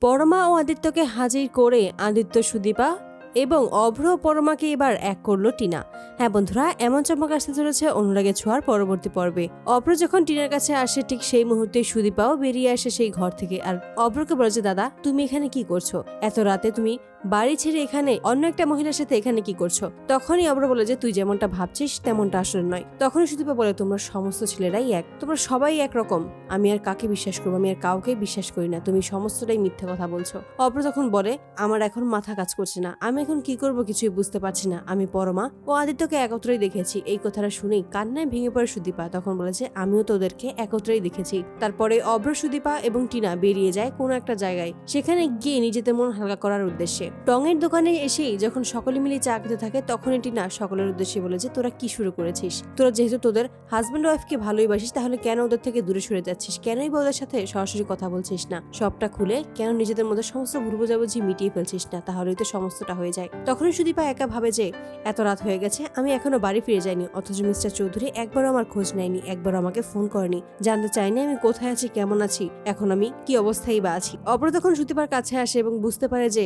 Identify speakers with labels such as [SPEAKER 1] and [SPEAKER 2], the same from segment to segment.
[SPEAKER 1] পরমা ও আদিত্যকে হাজির করে আদিত্য সুদীপা এবং অভ্র পরমাকে এবার এক করল টিনা। হ্যাঁ বন্ধুরা, এমন চমক আসতে চলেছে অনুরাগের ছোঁয়ার পরবর্তী পর্বে। অভ্র যখন টিনার কাছে আসে, ঠিক সেই মুহূর্তে সুদীপাও বেরিয়ে আসে সেই ঘর থেকে। আর অভ্রকে বলে যে, দাদা, তুমি এখানে কি করছ? এত রাতে তুমি বাড়ি ছেড়ে এখানে অন্য একটা মহিলার সাথে এখানে কি করছ? তখনই অভ্র বলে যে, তুই যেমনটা ভাবছিস, তেমনটা আসলে নয়। তখনই সুদীপা বলে, তোমরা সমস্ত ছেলেরাই এক। তোমরা সবাই একরকম। আমি আর কাকে বিশ্বাস করব? আমি আর কাউকে বিশ্বাস করি না। তুমি সমস্তটাই মিথ্যে কথা বলছো। অভ্র তখন বলে, আমার এখন মাথা কাজ করছে না। আমি এখন কি করব কিছুই বুঝতে পারছি না। আমি পরমা। ও আদিত্যকে একত্রেই দেখেছি। এই কথাটা শুনেই কান্নায় ভেঙে পড়ে সুদীপা। তখন বলেছে আমিও তো ওদেরকে একত্রেই দেখেছি। তারপরে অব্র সুদীপা এবং টিনা বেরিয়ে যায় কোনো একটা জায়গায়। সেখানে গিয়ে নিজেদের মন হালকা করার উদ্দেশ্যে। টঙের দোকানে এসেই যখন সকলে মিলে চা খেতে থাকে তখন এটি না সকলের উদ্দেশ্যে বলে যে, তোরা কি শুরু করেছিস? তোরা যেহেতু তোদের হাজব্যান্ড ওয়াইফকে ভালোই বাসিস, তাহলে কেন ওদের থেকে দূরে সরে যাচ্ছিস? কেনই বা ওদের সাথে সরাসরি কথা বলছিস না? সবটা খুলে কেন নিজেদের মধ্যে সমস্ত ভুল বোঝাবুঝি মিটিয়ে ফেলছিস না? তাহলেই তো সমস্তটা হয়ে যায়। তখনই সুদীপা একা ভাবে যে, এত রাত হয়ে গেছে, আমি এখনও বাড়ি ফিরে যাইনি, অথচ মিস্টার চৌধুরী একবারও আমার খোঁজ নেয়নি, একবারও আমাকে ফোন করেনি। জানতে চাইনি আমি কোথায় আছি, কেমন আছি, এখন আমি কি অবস্থায় বা আছি? অপর তখন সুদীপার কাছে আসে এবং বুঝতে পারে যে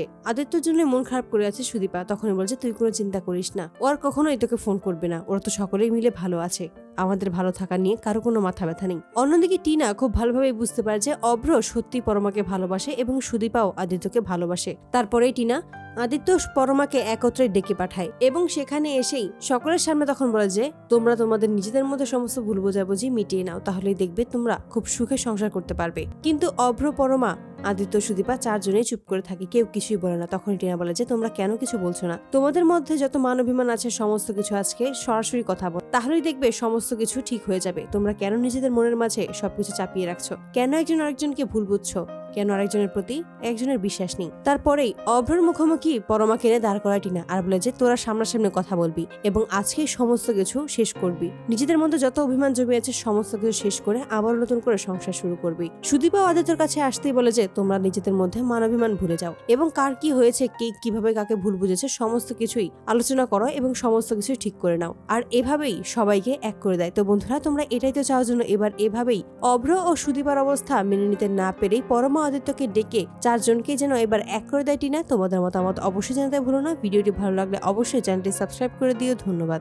[SPEAKER 1] আদিত্যর জন্য মন খারাপ করে আছে সুদীপা। তখনই বলছে, তুই কোনো চিন্তা করিস না। ও আর কখনোই তোকে ফোন করবে না। ওরা তো সকলেই মিলে ভালো আছে। আমাদের ভালো থাকা নিয়ে কারও কোনো মাথা ব্যথা নেই। অন্যদিকে টিনা খুব ভালোভাবে বুঝতে পারে যে অভ্র সত্যি পরমাকে ভালোবাসে এবং সুদীপাও আদিত্যকে ভালোবাসে। তারপরেই টিনা আদিত্য পরমাকে একত্রে ডেকে পাঠায় এবং সেখানে এসেই সকলের সামনে তখন বলে যে, তোমরা তোমাদের নিজেদের মধ্যে সমস্ত ভুল বোঝাবুঝি মিটিয়ে নাও, তাহলেই দেখবে তোমরা খুব সুখে সংসার করতে পারবে। কিন্তু অভ্র পরমা আদিত্য সুদীপা চারজনেই চুপ করে থাকে, কেউ কিছুই বলে না। তখন টিনা বলে যে, তোমরা কেন কিছু বলছো না? তোমাদের মধ্যে যত মানবিমান আছে, সমস্ত কিছু আজকে সরাসরি কথা বল। তাহলেই দেখবে সমস্ত কিছু ঠিক হয়ে যাবে। তোমরা কেন নিজেদের মনের মাঝে সবকিছু চাপিয়ে রাখছো? কেন একজন আরেকজনকে ভুল বুঝছ? কেন আরেকজনের প্রতি একজনের বিশ্বাস নেই? তারপরেই অভ্রর মুখোমুখি পরমা কেনে দাঁড় করায় টিনা আর বলে যে, তোরা সামনাসামনি কথা বলবি এবং আজকে সমস্ত কিছু শেষ করবি। নিজেদের মধ্যে যত অভিমান জমে আছে, সমস্ত কিছু শেষ করে আবার নতুন করে সংসার শুরু করবি। সুদীপা আদিত্যর কাছে আসতেই বলে যে, তোমরা নিজেদের মধ্যে মানবিমান ভুলে যাও এবং কার কি হয়েছে, কে কীভাবে কাকে ভুল বুঝেছে, সমস্ত কিছুই আলোচনা করো এবং সমস্ত কিছু ঠিক করে নাও। আর এভাবেই সবাইকে এক করে দেয়। তো বন্ধুরা, তোমরা এটাই তো চাওয়ার জন্য, এবার এভাবেই অভ্র ও সুদীপার অবস্থা মেনে নিতে না পেরেই পরমা আদিত্যকে ডেকে চারজনকে যেন এবার এক করে দেয়টি না তোমাদের মতামত অবশ্যই জানাতে ভুলো না। ভিডিওটি ভালো লাগলে অবশ্যই চ্যানেলটি সাবস্ক্রাইব করে দিও। ধন্যবাদ।